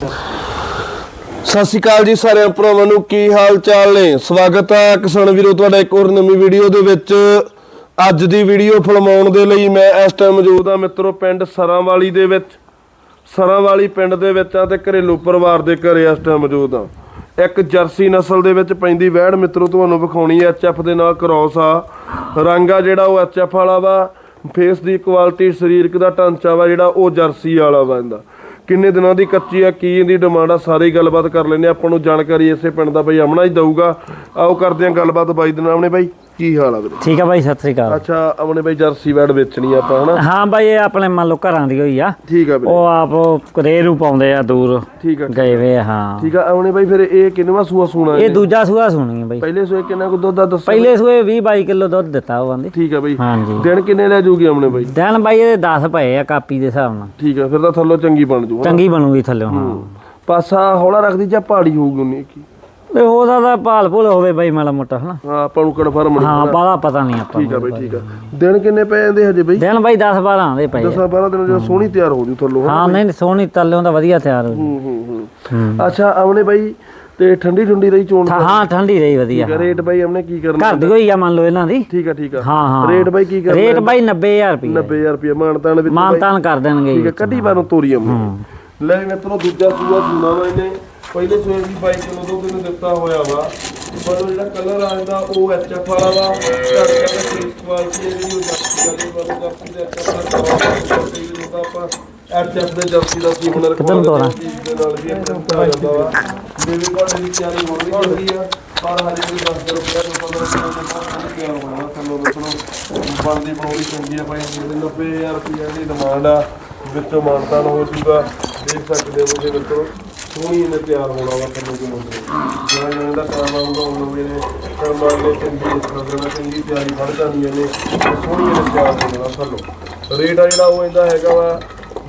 ਸਤਿ ਸ਼੍ਰੀ ਅਕਾਲ ਜੀ ਸਾਰਿਆਂ ਭਰਾਵਾਂ ਨੂੰ, ਕੀ ਹਾਲ ਚਾਲ ਨੇ? ਸਵਾਗਤ ਹੈ ਕਿਸਾਨ ਵੀਰੋ, ਤੁਹਾਡਾ ਇੱਕ ਹੋਰ ਨਵੀਂ ਵੀਡੀਓ ਦੇ ਵਿੱਚ। ਅੱਜ ਦੀ ਵੀਡੀਓ ਫਿਲਮਾਉਣ ਦੇ ਲਈ ਮੈਂ ਇਸ ਟਾਈਮ ਮੌਜੂਦ ਹਾਂ ਮਿੱਤਰੋ, ਪਿੰਡ ਸਰਾਂਵਾਲੀ ਦੇ ਵਿੱਚ। ਸਰਾਂਵਾਲੀ ਪਿੰਡ ਦੇ ਵਿੱਚ ਆ ਤੇ ਘਰੇਲੂ ਪਰਿਵਾਰ ਦੇ ਘਰੇ ਇਸ ਟਾਈਮ ਮੌਜੂਦ ਆ ਇੱਕ ਜਰਸੀ ਨਸਲ ਦੇ ਵਿੱਚ ਪੈਂਦੀ ਵਹਿੜ ਮਿੱਤਰੋ, ਤੁਹਾਨੂੰ ਵਿਖਾਉਣੀ ਹੈ। ਐਚਐਫ ਦੇ ਨਾਲ ਕ੍ਰਾਸ ਆ। ਰੰਗ ਆ ਜਿਹੜਾ ਉਹ ਐਚਐਫ ਵਾਲਾ ਵਾ। ਫੇਸ ਦੀ ਕੁਆਲਿਟੀ ਸਰੀਰਕ ਦਾ ਢਾਂਚਾ ਵਾ ਜਿਹੜਾ ਉਹ ਜਰਸੀ ਵਾਲਾ ਵਾ ਇਹਦਾ। ਕਿੰਨੇ ਦਿਨਾਂ ਦੀ ਕੱਚੀ ਆ, ਕੀ ਇਹਦੀ ਡਿਮਾਂਡ ਆ, ਸਾਰੀ ਗੱਲਬਾਤ ਕਰ ਲੈਨੇ ਆਪਾਂ ਨੂੰ ਜਾਣਕਾਰੀ ਇਸੇ ਪਿੰਡ ਦਾ ਬਈ ਅਮਨਾ ਹੀ ਦਊਗਾ। ਆਓ ਕਰਦੇ ਆਂ ਗੱਲਬਾਤ ਬਾਈ ਦੇ ਨਾਲ ਆਪਣੇ ਬਾਈ। ਕੀ ਹਾਲ ਆ ਵੀਰੇ ਠੀਕ ਆ ਬਾਈ ਸਤਿ ਸ੍ਰੀ ਅਕਾਲ। ਅੱਛਾ ਆਪਣੇ ਬਾਈ ਜਰਸੀ ਵੈੜ ਵੇਚਣੀ ਆ ਆਪਾਂ ਹਨਾ? ਹਾਂ ਬਾਈ ਇਹ ਆਪਣੇ ਮੰਨ ਲਓ ਘਰਾਂ ਦੀ ਹੋਈ ਆ। ਠੀਕ ਆ ਵੀਰੇ ਉਹ ਆਪ ਰੇਰੂ ਪਾਉਂਦੇ ਆ ਦੂਰ। ਠੀਕ ਆ ਗਏ ਵੇ ਹਾਂ। ਠੀਕ ਆ ਆਪਣੇ ਬਾਈ ਫਿਰ ਇਹ ਕਿੰਨਵਾ ਸੂਆ ਸੂਣਾ ਇਹ ਦੂਜਾ ਸੂਆ ਸੁਣੀ ਬਾਈ। ਪਹਿਲੇ ਸੂਏ ਕਿੰਨਾ ਕੁ ਦੁੱਧ ਦਾ ਦੱਸੋ? ਪਹਿਲੇ ਸੂਏ 20 22 ਕਿਲੋ ਦੁੱਧ ਦਿੱਤਾ ਉਹ ਆਂਦੀ ਠੀਕ ਆ ਬਈ। ਹਾਂਜੀ। ਦਿਨ ਕਿੰਨੇ ਲੈ ਜੂਗੀ ਆਪਣੇ ਬਾਈ? ਦਿਨ ਬਾਈ ਇਹਦੇ 10 ਪਏ ਆ ਕਾਪੀ ਦੇ ਹਿਸਾਬ ਨਾਲ। ਠੀਕ ਆ ਫਿਰ ਤਾਂ ਥੱਲੋਂ ਚੰਗੀ ਬਣ ਜੂ? ਚੰਗੀ ਬਣੂਗੀ ਥੱਲੇ ਹਾਂ। ਪਾਸਾ ਹੌਲਾ ਰੱਖਦੀ ਜਾਂ ਪਹਾੜੀ ਹੋਊਗੀ ਉਹਨੇ ਕੀ? ਤੇ ਹੋ ਸਕਦਾ ਭਾਲ ਭੁਲ ਹੋਵੇ ਬਾਈ ਮਾੜਾ ਮੋਟਾ ਹਨਾ? ਹਾਂ ਆਪਾਂ ਨੂੰ ਕਨਫਰਮ ਨਹੀਂ ਹਾਂ ਬਾਲਾ ਪਤਾ ਨਹੀਂ ਆਪਾਂ ਠੀਕ ਆ ਬਈ ਠੀਕ ਆ। ਦਿਨ ਕਿੰਨੇ ਪਏ ਜਾਂਦੇ ਹਜੇ ਬਈ? ਦਿਨ ਬਾਈ 10 12 ਆਂਦੇ ਪਏ ਆ। 10 12 ਦਿਨ ਜਦੋਂ ਸੋਹਣੀ ਤਿਆਰ ਹੋ ਜੂ ਥੱਲੋਂ? ਹਾਂ ਨਹੀਂ ਸੋਹਣੀ ਤੱਲਿਓਂ ਦਾ ਵਧੀਆ ਤਿਆਰ ਹੋ ਗਈ ਹੂੰ ਹੂੰ ਹੂੰ। ਹੂੰ। ਅੱਛਾ ਆਪਣੇ ਬਾਈ ਤੇ ਠੰਡੀ ਠੰਡੀ ਰਹੀ ਚੋਣ ਹਾਂ, ਹਾਂ ਠੰਡੀ ਰਹੀ ਵਧੀਆ। ਆ ਰੇਟ ਬਾਈ ਆਪਣੇ ਕੀ ਕਰਨਾ ਘਰ ਦੀ ਹੋਈ ਆ ਮੰਨ ਲਓ ਇਹਨਾਂ ਦੀ। ਠੀਕ ਆ ਠੀਕ ਆ। ਹਾਂ ਹਾਂ। ਰੇਟ ਬਾਈ ਕੀ ਕਰਨਾ ਰੇਟ ਬਾਈ 90000 ਰੁਪਏ। 90000 ਰੁਪਏ ਮਾਨਤਾਨ ਵਿੱਚ ਮਾਨਤਾਨ ਕਰ ਦੇਣਗੇ ਠੀਕ ਜੀ। ਹੈ ਕੱਢੀ ਬਾਰੋਂ ਤੋਰੀ ਆਉਂਦੀ ਲੈ ਮਿੱਤਰੋ ਦੂਜਾ ਸੂਆ ਸੁਣਾ ਵਾ ਇਹਨੇ। ਪਹਿਲੇ ਸੂਏ ਵੀ 22 ਕਿਲੋ ਦੁੱਧ ਇਹਨੂੰ ਦਿੱਤਾ ਹੋਇਆ ਵਾ ਪਰ ਉਹ ਜਿਹੜਾ ਕਲਰ ਆਉਂਦਾ ਉਹ ਐਚਐਫ ਵਾਲਾ ਵਾ ਘੱਟ ਕਰਕੇ ਫੇਸ ਕੁਆਲਿਟੀ ਜਿਹੜੀ ਉਹ ਜਰਸੀ ਵਾਲੀ ਵਾਲੀ ਜਰਸੀ ਦੇ ਐਚਐਫ ਦਾ ਆਪਾਂ ਐਚਐਫ ਦੇ ਜਰਸੀ ਦਾ ਕੀ ਹੁਨਰ ਨੂੰ ਤੋਰਾਂ? ਦੇ ਨਾਲ ਵੀ ਇਹ ਆ ਜਾਂਦਾ ਵਾ। ਬੇਬੀ ਕੋਲ ਦੀ ਤਿਆਰੀ ਹੋ ਰਹੀ ਹੈ ਪਰ ਵੀ 10 ਰੁਪਏ ਤੋਂ 15 ਰੁਪਏ ਦੇ ਬਾਅਦ ਤਿਆਰ ਹੋਣਾ ਸਾਨੂੰ ਮਿੱਤਰੋ ਬਣਦੀ ਬਣਾਉਣੀ ਚੰਗੀ ਆ ਭਾਈ ਜਿਹੜੇ 90000 ਰੁਪਏ ਦੀ ਡਿਮਾਂਡ ਆ ਵਿੱਚੋਂ ਮਾਨਤਾਨ ਹੋ ਜੂਗਾ ਦੇਖ ਸਕਦੇ ਹੋ ਤੁਸੀਂ ਮਿੱਤਰੋ ਸੋਹਣੀ ਇਹਨੇ ਤਿਆਰ ਹੋਣਾ ਵਾ ਤੁਹਾਨੂੰ ਕੋਈ ਮੁੰਡੇ ਜਿਹੜਾ ਇਹਨਾਂ ਦਾ ਕੰਮ ਆਊਗਾ ਉਹਨਾਂ ਵੀ ਨੇ ਕਰਮਾਂ ਦੇ ਚੰਗੀ ਸਗਣਾ ਚੰਗੀ ਤਿਆਰੀ ਫੜ ਇਹਨੇ। ਤੇ ਸੋਹਣੀ ਇਹਨੇ ਤਿਆਰ ਹੋਣਾ ਤੁਹਾਨੂੰ ਰੇਟ ਆ ਜਿਹੜਾ ਉਹ ਇਹਦਾ ਹੈਗਾ ਵਾ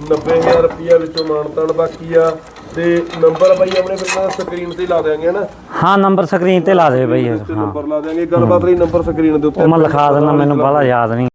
90000 ਰੁਪਏ ਵਿੱਚੋਂ ਮਾਨਤਾਨ ਬਾਕੀ ਆ। ਤੇ ਨੰਬਰ ਬਾਈ ਆਪਣੇ ਫਿਰ ਸਕਰੀਨ ਤੇ ਲਾ ਦਿਆਂਗੇ ਹਨਾ? ਹਾਂ ਨੰਬਰ ਸਕਰੀਨ ਤੇ ਲਾ ਦੇ ਬਈ ਨੰਬਰ ਲਾ ਦਿਆਂਗੇ। ਗੱਲਬਾਤ ਲਈ ਨੰਬਰ ਸਕਰੀਨ ਦੇ ਉੱਤੇ ਮੈਂ ਲਿਖਾ ਦਿੰਦਾ ਮੈਨੂੰ ਬਾਹਲਾ ਯਾਦ ਨਹੀਂ।